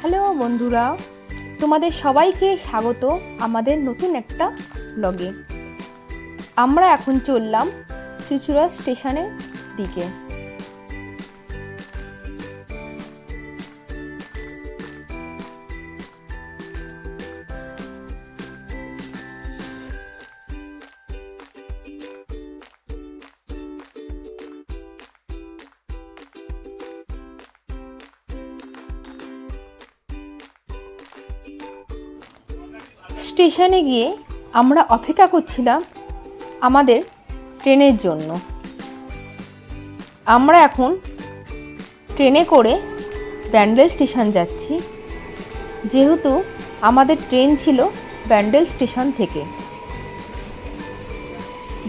Hello বন্ধুরা, তোমাদের সবাইকে স্বাগত আমাদের নতুন একটা ব্লগে আমরা এখন চললাম চুচুড়া স্টেশনের দিকে। স্টেশনে গিয়ে আমরা অপেক্ষা করছিলাম আমাদের ট্রেনের জন্য। আমরা এখন ট্রেনে করে ব্যান্ডেল স্টেশন যাচ্ছি। যেহেতু আমাদের ট্রেন ছিল ব্যান্ডেল স্টেশন থেকে।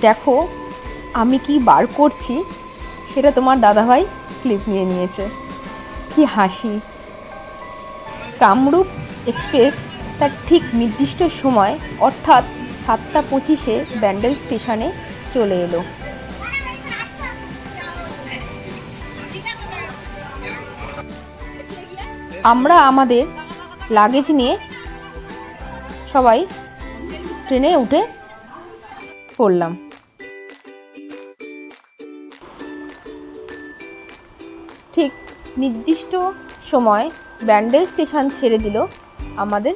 দেখো, আমি কি বার করছি সেটা তোমার দাদাভাই ক্লিপ নিয়ে নিয়েছে। কি হাসি। কামরূপ এক্সপ্রেস তার ঠিক নির্দিষ্ট সময়, অর্থাৎ সাতটা পঁচিশে ব্যান্ডেল স্টেশনে চলে এলো। আমরা আমাদের লাগেজ নিয়ে সবাই ট্রেনে উঠে পড়লাম। ঠিক নির্দিষ্ট সময় ব্যান্ডেল স্টেশন ছেড়ে দিল আমাদের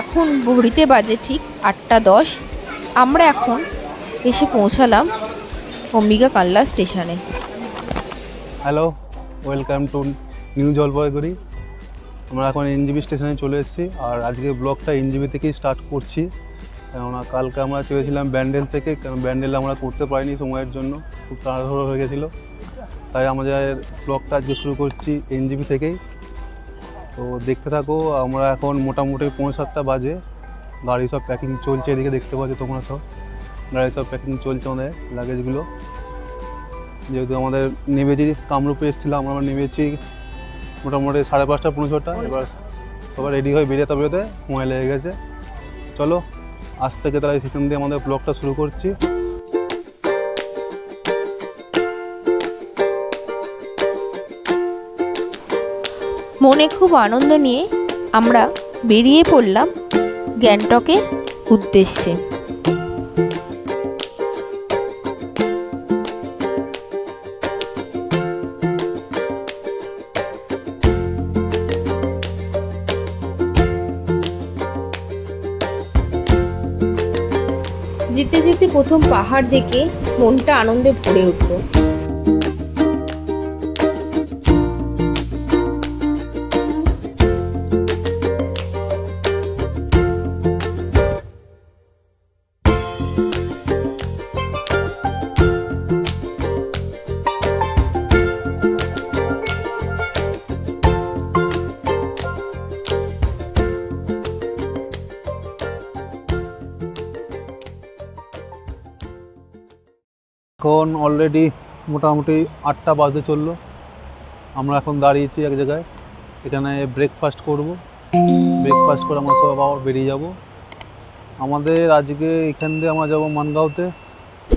এখন ঘড়িতে বাজে ঠিক আটটা দশ। আমরা এখন এসে পৌঁছালাম অম্বিকা কাল্লা স্টেশনে। Hello, welcome to new Jalpaiguri. আমরা এখন এনজিবি স্টেশনে চলে এসেছি আর আজকে ব্লগটা এনজিবি থেকেই স্টার্ট করছি। কেননা কালকে আমরা চলেছিলাম ব্যান্ডেল থেকে কারণ ব্যান্ডেল আমরা করতে পারিনি সময়ের জন্য। খুব তাড়াহুড়ো হয়ে গেছিল। তাই আমাদের ব্লগটা আজকে শুরু করছি এনজিবি থেকেই। তো দেখতে থাকো আমরা এখন মোটামুটি পৌনে সাতটা বাজে। গাড়ি সব প্যাকিং চলছে এদিকে দেখতে পাচ্ছ তোমরা সব। গাড়ি সব প্যাকিং চলছে আমাদের লাগেজগুলো যেহেতু আমাদের নেমেছি কামরূপে এসেছিলাম আমরা নেমেছি মোটামুটি সাড়ে পাঁচটা পনেরো ছটা। এবার সবাই রেডি হয়ে বেরিয়ে বেরোতে সময় লেগে গেছে। চলো আজ থেকে তারা সেখান দিয়ে আমাদের ব্লগটা শুরু করছি। মনে খুব আনন্দ নিয়ে আমরা বেরিয়ে পড়লাম গ্যাংটকের উদ্দেশ্যে। যেতে যেতে প্রথম পাহাড় দেখে মনটা আনন্দে ভরে উঠল। অলরেডি মোটামুটি আটটা বাজতে চলল। আমরা এখন দাঁড়িয়েছি এক জায়গায়। এখানে ব্রেকফাস্ট করব। ব্রেকফাস্ট করে আমরা সব আবার বেরিয়ে যাব। আমাদের আজকে এখান দিয়ে আমরা যাব মানগাঁওতে।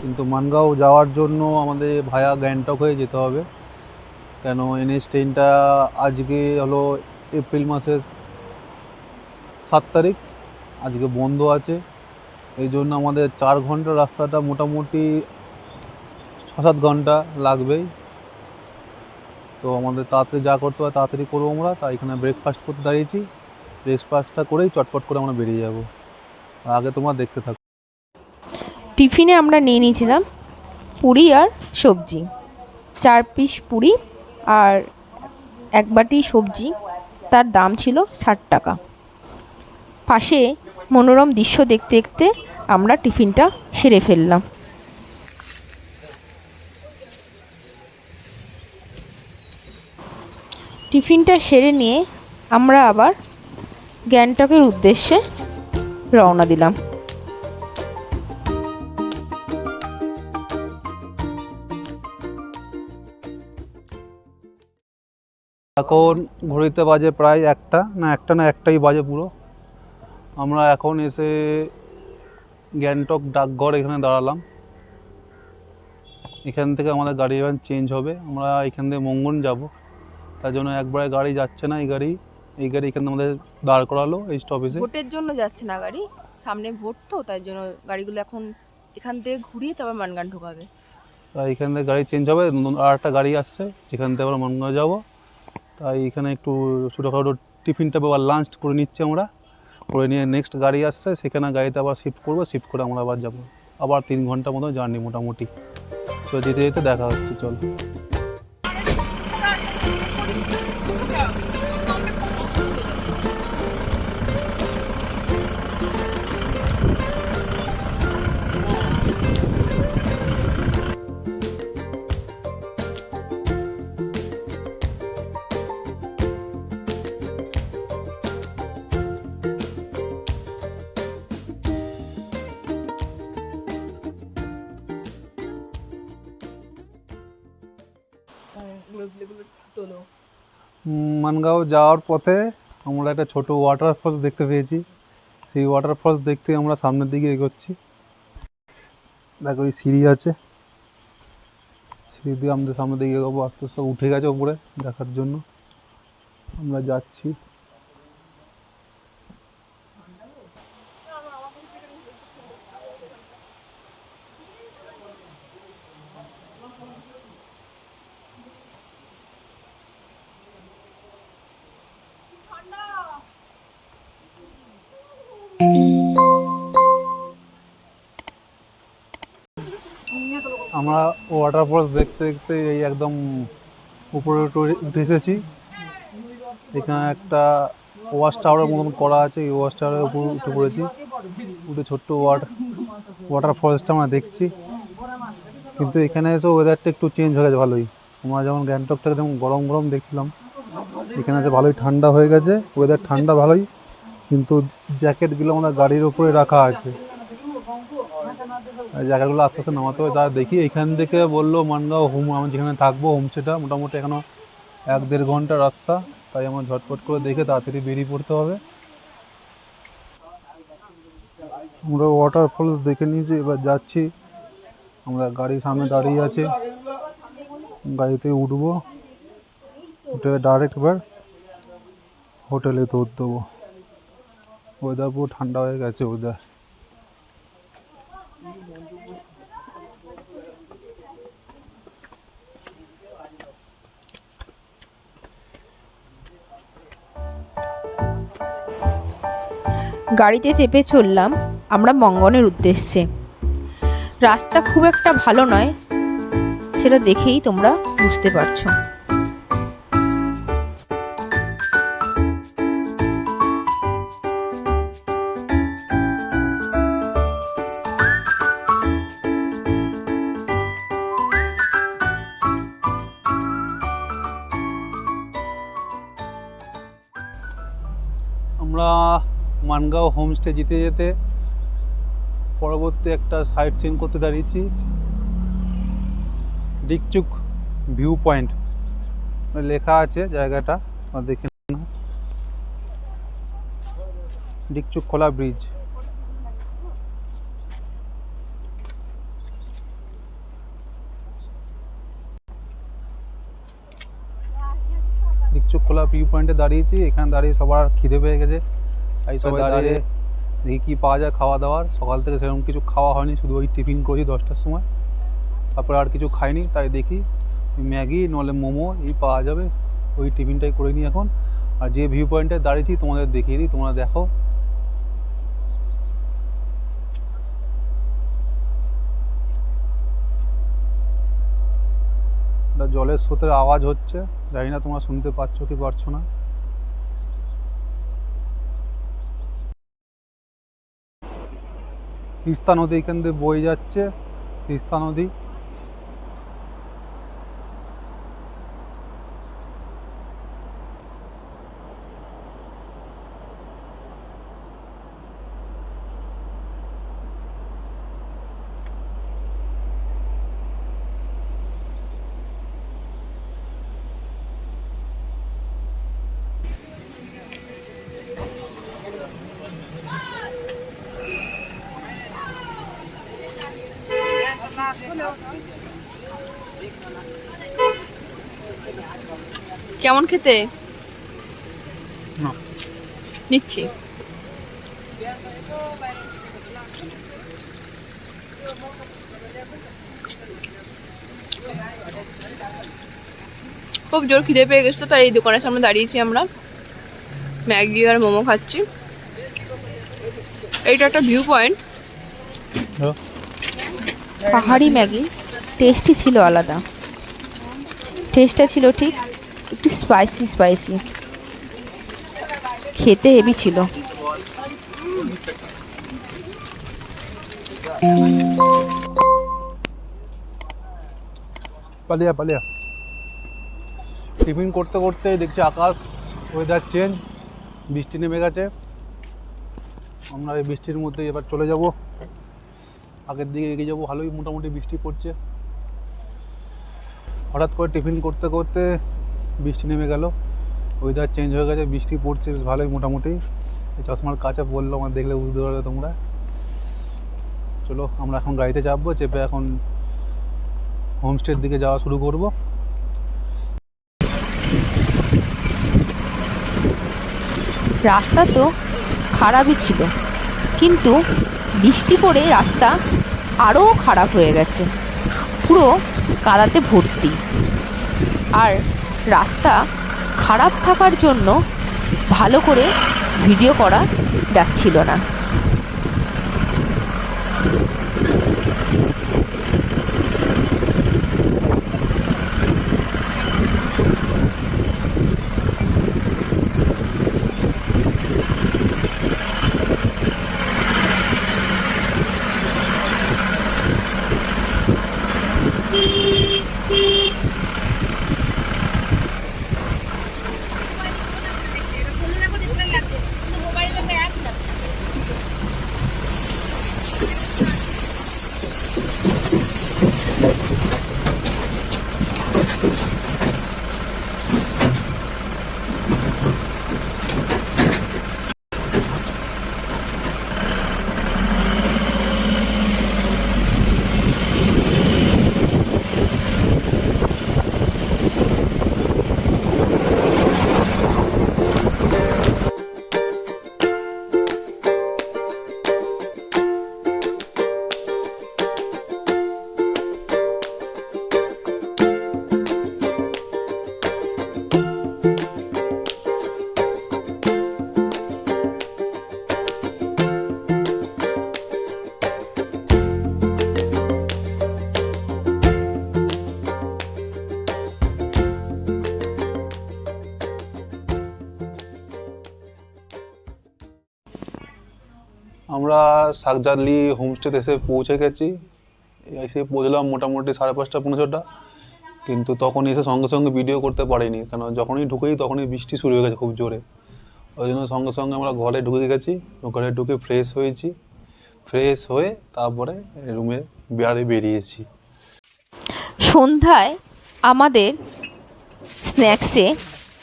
কিন্তু মানগাঁও যাওয়ার জন্য আমাদের ভায়া গ্যাংটক হয়ে যেতে হবে। কেন এনএস ট্রেনটা আজকে হলো এপ্রিল মাসের সাত তারিখ। আজকে বন্ধ আছে। এই জন্য আমাদের চার ঘণ্টা রাস্তাটা মোটামুটি ছ সাত ঘণ্টা লাগবেই। তো আমাদের তাড়াতাড়ি যা করতে হয় তাড়াতাড়ি করব আমরা। তাই এখানে ব্রেকফাস্ট করতে দাঁড়িয়েছি। ব্রেকফাস্টটা করেই চটপট করে আমরা বেরিয়ে যাব। আগে তোমরা দেখতে থাকো। টিফিনে আমরা নিয়ে নিয়েছিলাম পুরি আর সবজি। চার পিস পুরি আর এক বাটি সবজি। তার দাম ছিল ষাট টাকা। পাশে মনোরম দৃশ্য দেখতে দেখতে আমরা টিফিনটা সেরে ফেললাম। টিফিনটা সেরে নিয়ে আমরা আবার গ্যাংটকের উদ্দেশ্যে রওনা দিলাম। এখন ঘড়িতে বাজে প্রায় একটা, না একটা না একটাই বাজে পুরো। আমরা এখন এসে গ্যাংটক ডাকঘর এখানে দাঁড়ালাম। এখান থেকে আমাদের গাড়ি এবার চেঞ্জ হবে। আমরা এখান থেকে মঙ্গন যাব। তার জন্য একবারে গাড়ি যাচ্ছে না এই গাড়ি। এই গাড়ি এখানে আমাদের দাঁড় করালো এই স্টপেজে ভোটের জন্য যাচ্ছে না গাড়ি। সামনে ভোট তো তাই জন্য গাড়িগুলো এখন এখান থেকে ঘুরিয়ে তারপর মানগান ঢোকাবে। তাই এখান থেকে গাড়ি চেঞ্জ হবে আর একটা গাড়ি আসছে যেখান থেকে আমরা মনগাঁও যাব। তাই এখানে একটু ছোটোখাটো টিফিনটা বা লাঞ্চ করে নিচ্ছি আমরা। করে নিয়ে নেক্সট গাড়ি আসছে সেখানে গাড়িতে আবার শিফট করব শিফট করে আমরা আবার যাব। আবার তিন ঘণ্টা মতো জার্নি মোটামুটি। তো যেতে যেতে দেখা হচ্ছে চল। 네. মানগাঁও যাওয়ার পথে আমরা একটা ছোট ওয়াটার ফলস দেখতে পেয়েছি। সেই ওয়াটার ফলস দেখতে আমরা সামনের দিকে এগোচ্ছি। দেখো ওই সিঁড়ি আছে। সিঁড়ি দিয়ে আমাদের সামনের দিকে এগোবো। আস্তে আস্তে উঠে গেছে উপরে দেখার জন্য। আমরা যাচ্ছি। আমরা ওয়াটার ফলস দেখতে দেখতে এই একদম উপরে উঠে- এসেছি এখানে একটা ওয়াশ টাওয়ারের মতন করা আছে, এই ওয়াশ টাওয়ারের উপর উঠে পড়েছি। উঠে ছোট্ট ওয়াটার ওয়াটার ফলসটা আমরা দেখছি। কিন্তু এখানে এসে ওয়েদারটা একটু চেঞ্জ হয়ে গেছে ভালোই। আমরা যেমন গ্যাংটক থেকে যেমন গরম গরম দেখছিলাম, এখানে এসে ভালোই ঠান্ডা হয়ে গেছে। ওয়েদার ঠান্ডা ভালোই, কিন্তু জ্যাকেটগুলো আমাদের গাড়ির উপরে রাখা আছে। জায়গাগুলো আস্তে আস্তে নামাতে হবে। তা দেখি এখান থেকে বলল মানগাঁও, হোম, আমি যেখানে থাকব হোমস্টেটা মোটামুটি এখনও এক দেড় ঘণ্টা রাস্তা। তাই আমার ঝটপট করে দেখে তাড়াতাড়ি বেরিয়ে পড়তে হবে। আমরা ওয়াটার ফলস দেখে নিয়েছি এবার যাচ্ছি। আমরা গাড়ির সামনে দাঁড়িয়ে আছে। গাড়িতে উঠবো। উঠে ডাইরেক্ট এবার হোটেলে দৌড় দেবো। ওয়েদার পুরো ঠান্ডা হয়ে গেছে ওয়েদার গাড়িতে চেপে চললাম আমরা মঙ্গনের উদ্দেশ্যে। রাস্তা খুব একটা ভালো নয়, সেটা দেখেই তোমরা বুঝতে পারছ। মানগাঁও হোমস্টে যেতে যেতে পরবর্তী একটা সাইট সিন করতে দাঁড়িয়েছি। Dikchuk view point. লেখা আছে জায়গাটা দেখে। ডিকচুক খোলা ব্রিজ। ডিকচুক খোলা ভিউ পয়েন্টে দাঁড়িয়েছি, এখানে দাঁড়িয়ে সবার খিদে পেয়ে গেছে। তাই সবাই দাঁড়িয়ে দেখি কী পাওয়া যায় খাওয়া দাওয়ার সকাল থেকে সেরকম কিছু খাওয়া হয়নি শুধু ওই টিফিন করেছি দশটার সময়। তারপরে আর কিছু খাইনি তাই দেখি ম্যাগি নলে মোমো এই পাওয়া যাবে। ওই টিফিনটাই করে নিই এখন। আর যে ভিউ পয়েন্টে দাঁড়িয়েছি তোমাদের দেখিয়ে দিই তোমরা দেখো। জলের স্রোতের আওয়াজ হচ্ছে। জানি না তোমরা শুনতে পাচ্ছ কি পারছ না। তিস্তা নদী এখান দিয়ে বয়ে যাচ্ছে তিস্তা নদী। কেমন খেতে? নিচ্ছি। খুব জোর খিদে পেয়ে গেছিল তাই এই দোকানের সামনে দাঁড়িয়েছি আমরা। ম্যাগি আর মোমো খাচ্ছি। এইটা একটা ভিউ পয়েন্ট। হ্যাঁ। পাহাড়ি ম্যাগি টেস্টই ছিল আলাদা। টেস্টটা ছিল ঠিক একটু স্পাইসি স্পাইসি খেতে হেভি ছিল। পালিয়া পালিয়া। টিফিন করতে করতে দেখছি আকাশ ওয়েদার চেঞ্জ বৃষ্টি নেমে গেছে। আমরা এই বৃষ্টির মধ্যে এবার চলে যাব। আগের দিকে এগিয়ে যাব, ভালোই মোটামুটি বৃষ্টি পড়ছে। হঠাৎ করে টিফিন করতে করতে বৃষ্টি নেমে গেল। ওয়েদার চেঞ্জ হয়ে গেছে, বৃষ্টি পড়ছে বেশ ভালোই মোটামুটি। চশমার কাছে পড়ল আমার দেখলে বুঝতে পারবে তোমরা। চলো, আমরা এখন গাড়িতে চাপবো, চেপে এখন হোমস্টের দিকে যাওয়া শুরু করব। রাস্তা তো খারাপই ছিল, কিন্তু বৃষ্টি পড়ে রাস্তা আরও খারাপ হয়ে গেছে। পুরো কাদাতে ভর্তি। আর রাস্তা খারাপ থাকার জন্য ভালো করে ভিডিও করা যাচ্ছিল না। শাকজালি হোমস্টেতে এসে পৌঁছে গেছি। এসে পৌঁছলাম মোটামুটি সাড়ে পাঁচটা, পৌনে ছটা। কিন্তু তখন এসে সঙ্গে সঙ্গে ভিডিও করতে পারিনি। কেন যখনই ঢুকেই তখনই বৃষ্টি শুরু হয়ে গেছে খুব জোরে। ওই জন্য সঙ্গে সঙ্গে আমরা ঘরে ঢুকে গেছি। ঘরে ঢুকে ফ্রেশ হয়েছি। ফ্রেশ হয়ে তারপরে রুমে বেড়ে বেরিয়েছি। সন্ধ্যায় আমাদের স্ন্যাক্সে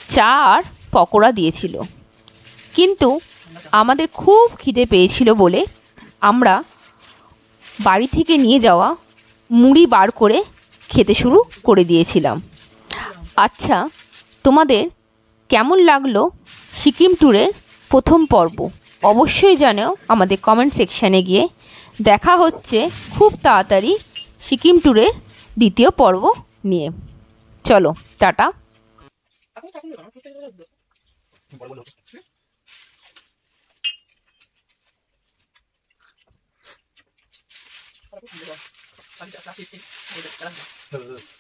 চা আর পকোড়া দিয়েছিল। কিন্তু আমাদের খুব খিদে পেয়েছিল বলে আমরা বাড়ি থেকে নিয়ে যাওয়া মুড়ি বার করে খেতে শুরু করে দিয়েছিলাম। আচ্ছা তোমাদের কেমন লাগল সিকিম ট্যুরের প্রথম পর্ব? অবশ্যই জানাও আমাদের কমেন্ট সেকশানে গিয়ে। দেখা হচ্ছে খুব তাড়াতাড়ি সিকিম ট্যুরের দ্বিতীয় পর্ব নিয়ে। চলো, tata. Para po, di ba? Pag sa plastic, ulit ka lang. Mm-hmm.